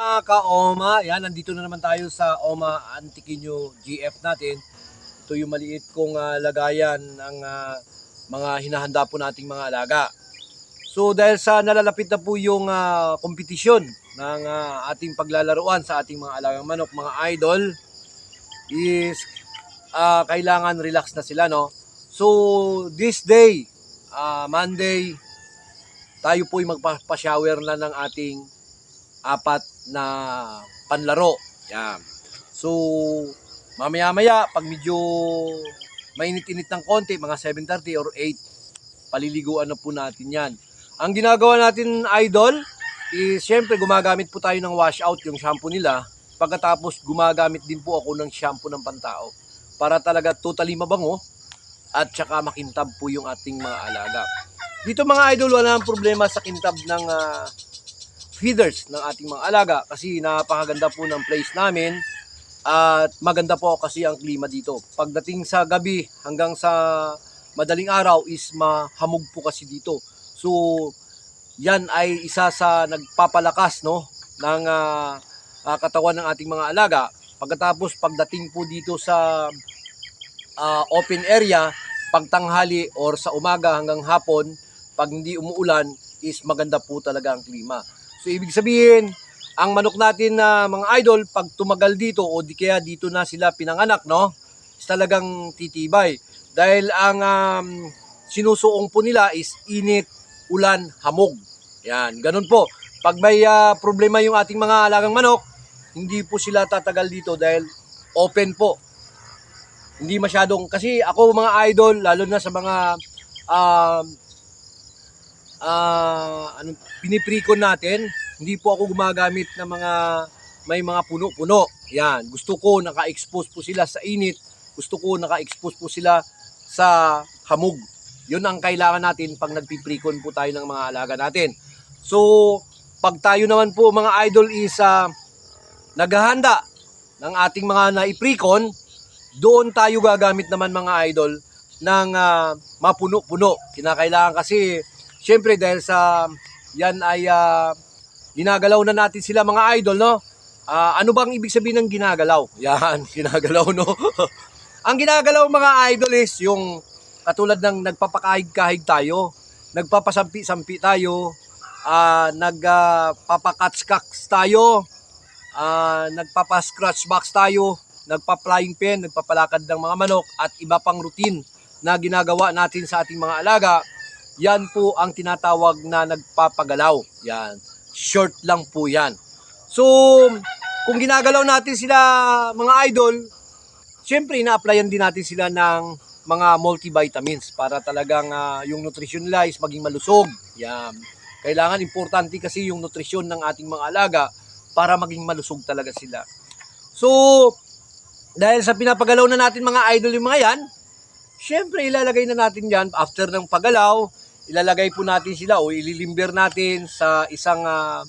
Mga ka-OMA, yan, nandito na naman tayo sa OMA Antiquinho GF natin. Ito yung maliit kong ah, lagayan ng ah, mga hinahanda po nating mga alaga. So dahil sa nalalapit na po yung ah, kompetisyon ng ah, ating paglalaruan sa ating mga alagang manok, mga idol, is ah, kailangan relax na sila, no? So this day, ah, Monday, tayo po yung magpa-shower na ng ating apat na panlaro. Yan. So, mamaya-maya, pag medyo mainit-init ng konti, mga 7.30 or 8, paliliguan na po natin yan. Ang ginagawa natin, idol, is syempre gumagamit po tayo ng wash out, yung shampoo nila. Pagkatapos, gumagamit din po ako ng shampoo ng pantao para talaga totally mabango at saka makintab po yung ating mga alaga. Dito mga idol, wala nang problema sa kintab ng ah, feeders ng ating mga alaga kasi napakaganda po ng place namin at maganda po kasi ang klima dito. Pagdating sa gabi hanggang sa madaling araw is mahamog po kasi dito. So yan ay isa sa nagpapalakas no ng ah, katawan ng ating mga alaga. Pagkatapos pagdating po dito sa ah, open area pagtanghali or sa umaga hanggang hapon pag hindi umuulan is maganda po talaga ang klima. So ibig sabihin, ang manok natin na mga idol, pag tumagal dito o di kaya dito na sila pinanganak, no? Is talagang titibay. Dahil ang um, sinusuong po nila is init, ulan, hamog. Yan, ganun po. Pag may ah, problema yung ating mga alagang manok, hindi po sila tatagal dito dahil open po. Hindi masyadong, kasi ako mga idol, lalo na sa mga um, ah ano, piniprecon natin, hindi po ako gumagamit ng mga may mga puno-puno. Yan, gusto ko naka-expose po sila sa init. Gusto ko naka-expose po sila sa hamog. Yun ang kailangan natin pag nagpiprecon po tayo ng mga alaga natin. So, pag tayo naman po mga idol is ah, naghahanda ng ating mga naiprecon, doon tayo gagamit naman mga idol ng ah, mapuno-puno. Kinakailangan kasi Siyempre dahil sa yan ay ah, ginagalaw na natin sila mga idol, no? Ah, ano bang ibig sabihin ng ginagalaw? Yan, ginagalaw, no? Ang ginagalaw mga idol is yung katulad ng nagpapakahig-kahig tayo, nagpapasampi-sampi tayo, ah, nagpapakatskaks tayo, ah, nagpapa-scratch box tayo, nagpa-flying pen, nagpapalakad ng mga manok at iba pang routine na ginagawa natin sa ating mga alaga yan po ang tinatawag na nagpapagalaw. Yan. Short lang po yan. So, kung ginagalaw natin sila mga idol, syempre ina-applyan din natin sila ng mga multivitamins para talagang ah, yung nutrisyon nila is maging malusog. Yan. Kailangan importante kasi yung nutrisyon ng ating mga alaga para maging malusog talaga sila. So, dahil sa pinapagalaw na natin mga idol yung mga yan, syempre ilalagay na natin yan after ng pagalaw, ilalagay po natin sila o ililimber natin sa isang ah,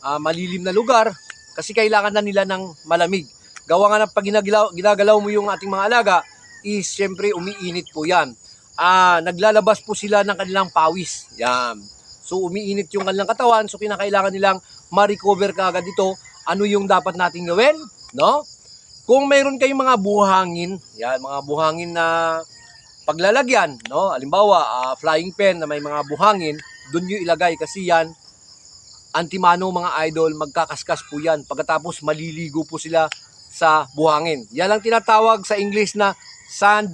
ah, malilim na lugar kasi kailangan na nila ng malamig. Gawa nga ng pag ginagalaw mo yung ating mga alaga is syempre umiinit po yan. Ah, naglalabas po sila ng kanilang pawis. Yan. So umiinit yung kanilang katawan so kinakailangan nilang ma-recover kaagad ito. Ano yung dapat nating gawin? No? Kung mayroon kayong mga buhangin, yan, mga buhangin na paglalagyan, no? Halimbawa, ah, flying pen na may mga buhangin, doon nyo ilagay kasi yan, antimano mga idol, magkakaskas po yan. Pagkatapos maliligo po sila sa buhangin. Yan ang tinatawag sa English na sand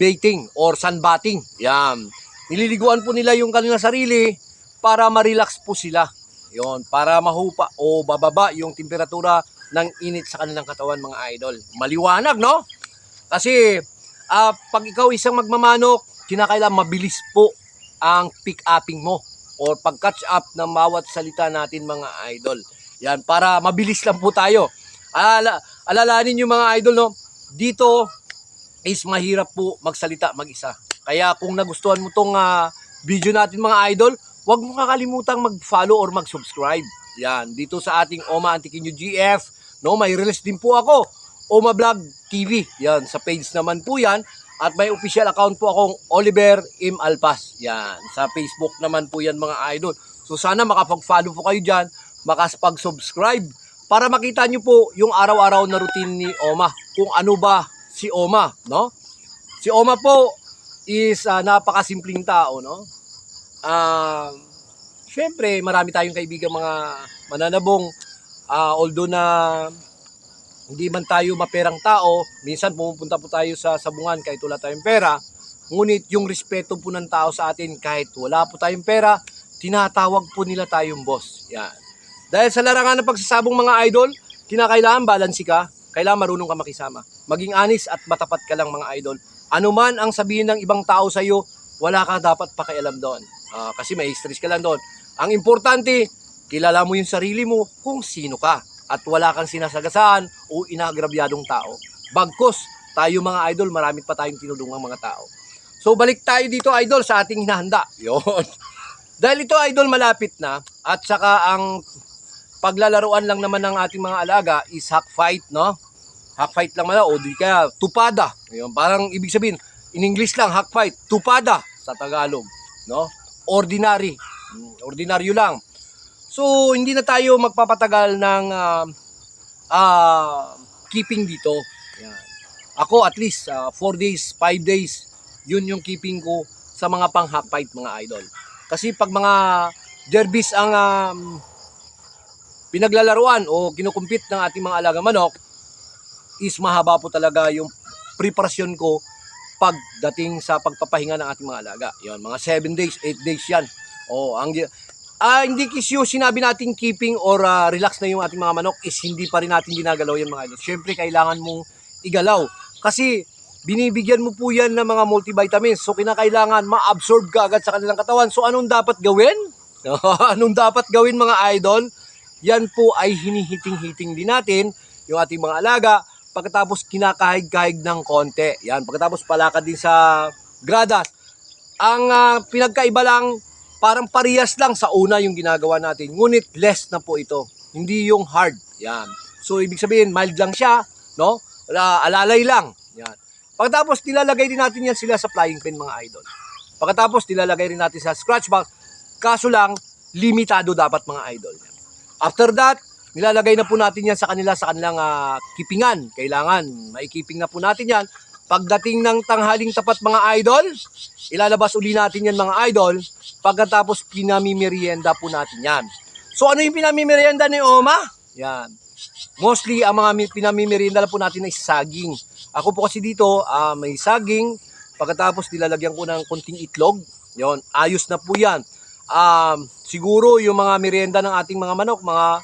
baiting or sunbathing. Yan. Nililiguan po nila yung kanilang sarili para ma-relax po sila. Yon, para mahupa o bababa yung temperatura ng init sa kanilang katawan mga idol. Maliwanag, no? Kasi ah pag ikaw isang magmamanok, kinakailangan mabilis po ang pick upping mo or pag-catch up ng bawat salita natin mga idol. Yan, para mabilis lang po tayo. Alala, alalahanin nyo mga idol, no? Dito is mahirap po magsalita mag-isa. Kaya kung nagustuhan mo tong ah, video natin mga idol, huwag mo kakalimutang mag-follow or mag-subscribe. Yan, dito sa ating Oma Antiquinho GF, no, may release din po ako. Oma Vlog TV. Yan, sa page naman po yan. At may official account po akong Oliver M. Alpas. Yan, sa Facebook naman po yan mga idol. So sana makapag-follow po kayo dyan, makapag-subscribe para makita nyo po yung araw-araw na routine ni Oma. Kung ano ba si Oma, no? Si Oma po is ah, napakasimpleng tao, no? Ah, Siyempre, marami tayong kaibigan mga mananabong. Ah, although na hindi man tayo maperang tao, minsan pumupunta po tayo sa sabungan kahit wala tayong pera. Ngunit yung respeto po ng tao sa atin kahit wala po tayong pera, tinatawag po nila tayong boss. Yan. Dahil sa larangan ng pagsasabong mga idol, kinakailangan balansi ka, kailangan marunong ka makisama. Maging honest at matapat ka lang mga idol. Ano man ang sabihin ng ibang tao sa iyo, wala ka dapat pakialam doon. Ah, kasi may stress ka lang doon. Ang importante, kilala mo yung sarili mo kung sino ka at wala kang sinasagasaan o inagrabyadong tao. Bagkos, tayo mga idol, marami pa tayong tinulungang mga tao. So balik tayo dito idol sa ating hinahanda. Yon. Dahil ito idol malapit na at saka ang paglalaruan lang naman ng ating mga alaga is hack fight, no? Hack fight lang man o di kaya tupada. Yun, parang ibig sabihin in English lang hack fight, tupada sa Tagalog, no? Ordinary. Mm, Ordinaryo lang. So hindi na tayo magpapatagal ng ah, ah, keeping dito. Yan. Ako at least 4 days, 5 days, yun yung keeping ko sa mga pang hack fight mga idol. Kasi pag mga derbies ang um, pinaglalaruan o kinukumpit ng ating mga alaga manok, is mahaba po talaga yung preparasyon ko pagdating sa pagpapahinga ng ating mga alaga. Yon, mga 7 days, 8 days yan. Oh, ang Ah, hindi kisyo sinabi natin keeping or ah, relax na yung ating mga manok is hindi pa rin natin ginagalaw yan mga idol. Siyempre, kailangan mong igalaw. Kasi, binibigyan mo po yan ng mga multivitamins. So, kinakailangan ma-absorb ka agad sa kanilang katawan. So, anong dapat gawin? anong dapat gawin mga idol? Yan po ay hinihiting-hiting din natin yung ating mga alaga. Pagkatapos kinakahig-kahig ng konti. Yan, pagkatapos palakad din sa gradas. Ang ah, pinagkaiba lang, parang parehas lang sa una yung ginagawa natin. Ngunit less na po ito. Hindi yung hard. Yan. So, ibig sabihin, mild lang siya. No? Wala, alalay lang. Yan. Pagkatapos, nilalagay din natin yan sila sa flying pin mga idol. Pagkatapos, nilalagay rin natin sa scratch box. Kaso lang, limitado dapat mga idol. After that, nilalagay na po natin yan sa kanila sa kanilang ah, keepingan. Kailangan, maikiping na po natin yan. Pagdating ng tanghaling tapat mga idol, ilalabas uli natin yan mga idol. Pagkatapos pinamimerienda po natin yan. So ano yung pinamimerienda ni Oma? Yan. Mostly ang mga mi- pinamimerienda po natin ay saging. Ako po kasi dito, ah, may saging. Pagkatapos nilalagyan ko ng konting itlog. Yon, ayos na po yan. Um, siguro yung mga merienda ng ating mga manok, mga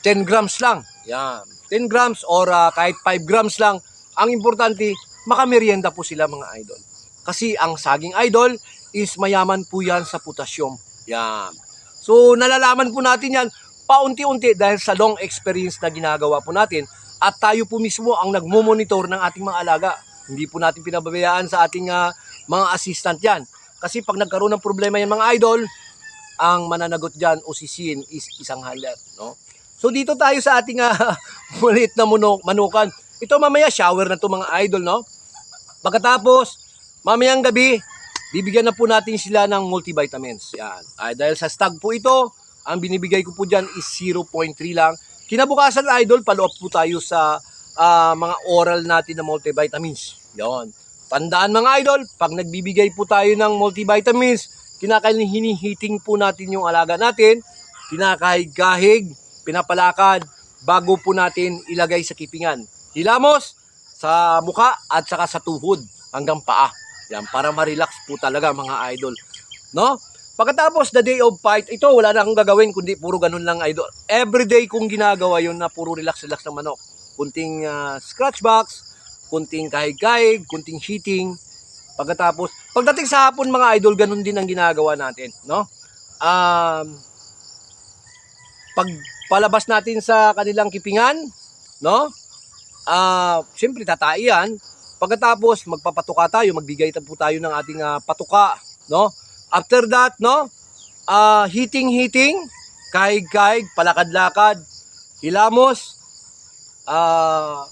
10 grams lang. Yan. 10 grams or ah, kahit 5 grams lang. Ang importante, makamerienda po sila mga idol. Kasi ang saging idol is mayaman po yan sa potassium. Yan. So nalalaman po natin yan paunti-unti dahil sa long experience na ginagawa po natin at tayo po mismo ang nagmo-monitor ng ating mga alaga. Hindi po natin pinababayaan sa ating ah, mga assistant yan. Kasi pag nagkaroon ng problema yan mga idol, ang mananagot dyan o sisin is isang halat. No? So dito tayo sa ating uh, maliit na manukan. Ito mamaya shower na to mga idol. No? Pagkatapos, mamayang gabi, bibigyan na po natin sila ng multivitamins. Yan. Ay, dahil sa stag po ito, ang binibigay ko po dyan is 0.3 lang. Kinabukasan idol, follow up po tayo sa ah, mga oral natin na multivitamins. Yon. Tandaan mga idol, pag nagbibigay po tayo ng multivitamins, kinakailangan hinihiting po natin yung alaga natin, kinakahig-kahig, pinapalakad, bago po natin ilagay sa kipingan. Hilamos sa muka at saka sa tuhod hanggang paa. Yan, para ma-relax po talaga mga idol. No? Pagkatapos the day of fight, ito wala na akong gagawin kundi puro ganun lang idol. Everyday kong ginagawa yun na puro relax-relax ng manok. Kunting ah, scratch box, kunting kahig-kahig, kunting heating. Pagkatapos, pagdating sa hapon mga idol, ganun din ang ginagawa natin, no? Um, pag palabas natin sa kanilang kipingan, no? Ah, siyempre tataian. Pagkatapos magpapatuka tayo, magbigay po tayo ng ating ah, patuka, no? After that, no? Ah, heating heating, kahig-kahig, palakad-lakad, hilamos, ah,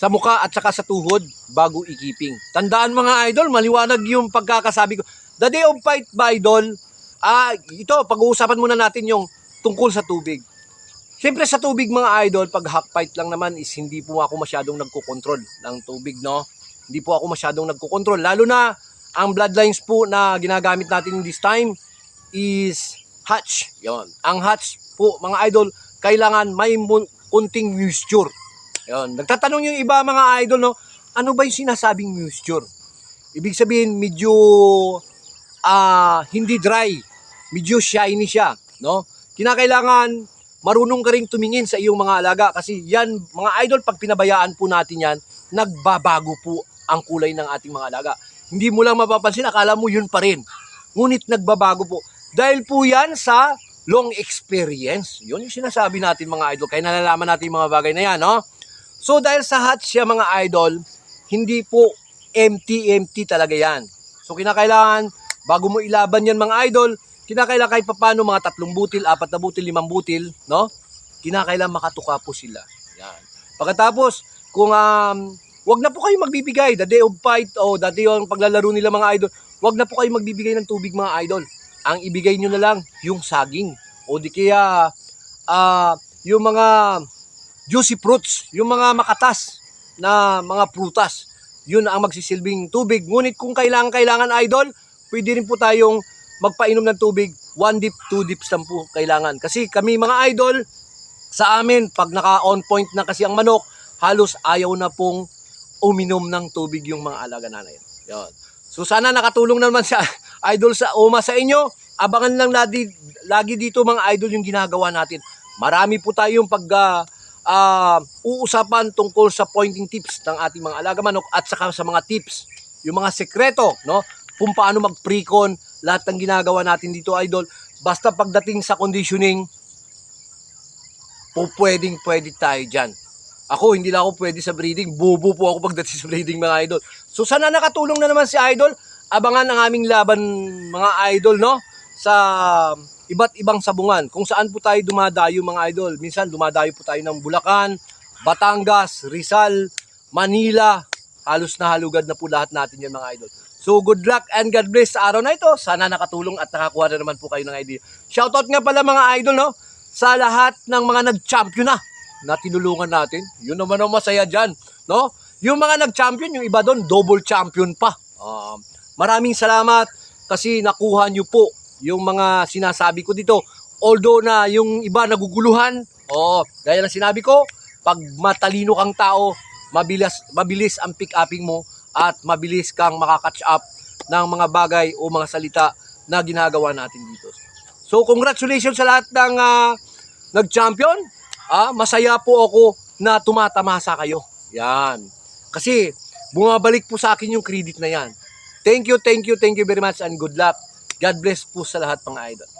sa muka at saka sa tuhod bago ikiping. Tandaan mga idol, maliwanag yung pagkakasabi ko. The day of fight ba idol, ah, ito, pag-uusapan muna natin yung tungkol sa tubig. Siyempre sa tubig mga idol, pag hack fight lang naman is hindi po ako masyadong nagko-control ng tubig, no? Hindi po ako masyadong nagko-control. Lalo na ang bloodlines po na ginagamit natin this time is hatch. Yon. Ang hatch po mga idol, kailangan may kunting moisture. Yon. Nagtatanong yung iba mga idol, no? Ano ba yung sinasabing moisture? Ibig sabihin medyo ah hindi dry, medyo shiny siya, no? Kinakailangan marunong ka ring tumingin sa iyong mga alaga kasi yan, mga idol, pag pinabayaan po natin yan, nagbabago po ang kulay ng ating mga alaga. Hindi mo lang mapapansin, akala mo yun pa rin. Ngunit nagbabago po. Dahil po yan sa long experience. Yun yung sinasabi natin mga idol. Kaya nalalaman natin yung mga bagay na yan, no? So dahil sa hot siya mga idol, hindi po empty-empty talaga yan. So kinakailangan, bago mo ilaban yan mga idol, kinakailangan kahit papano mga tatlong butil, apat na butil, limang butil, no? Kinakailangan makatuka po sila. Yan. Pagkatapos, kung um, wag na po kayo magbibigay, the day of fight o dati yung paglalaro nila mga idol, wag na po kayo magbibigay ng tubig mga idol. Ang ibigay nyo na lang, yung saging. O di kaya, ah, yung mga juicy fruits, yung mga makatas na mga prutas. Yun ang magsisilbing tubig. Ngunit kung kailangan kailangan idol, pwede rin po tayong magpainom ng tubig. One dip, two dips lang po kailangan. Kasi kami mga idol, sa amin, pag naka-on point na kasi ang manok, halos ayaw na pong uminom ng tubig yung mga alaga natin. Yun. So sana nakatulong naman sa idol sa UMA sa inyo. Abangan lang lagi, lagi dito mga idol yung ginagawa natin. Marami po tayong pag ah, ah, uusapan tungkol sa pointing tips ng ating mga alaga manok at saka sa mga tips, yung mga sekreto, no? Kung paano mag-precon, lahat ng ginagawa natin dito idol. Basta pagdating sa conditioning, po pwedeng pwede tayo dyan. Ako, hindi lang ako pwede sa breeding. Bobo po ako pagdating sa breeding mga idol. So sana nakatulong na naman si idol. Abangan ang aming laban mga idol, no? Sa iba't ibang sabungan. Kung saan po tayo dumadayo mga idol. Minsan dumadayo po tayo ng Bulacan, Batangas, Rizal, Manila. Halos na halugad na po lahat natin yan mga idol. So good luck and God bless sa araw na ito. Sana nakatulong at nakakuha na naman po kayo ng idea. Shoutout nga pala mga idol, no? Sa lahat ng mga nag-champion na na tinulungan natin. Yun naman ang masaya dyan, no? Yung mga nag-champion, yung iba doon, double champion pa. Um, maraming salamat kasi nakuha nyo po yung mga sinasabi ko dito. Although na yung iba naguguluhan, oh, gaya ng sinabi ko, pag matalino kang tao, mabilis, mabilis ang pick-upping mo at mabilis kang makakatch up ng mga bagay o mga salita na ginagawa natin dito. So congratulations sa lahat ng ah, nag-champion. Ah, masaya po ako na tumatamasa kayo. Yan. Kasi bumabalik po sa akin yung credit na yan. Thank you, thank you, thank you very much and good luck. God bless po sa lahat mga idol.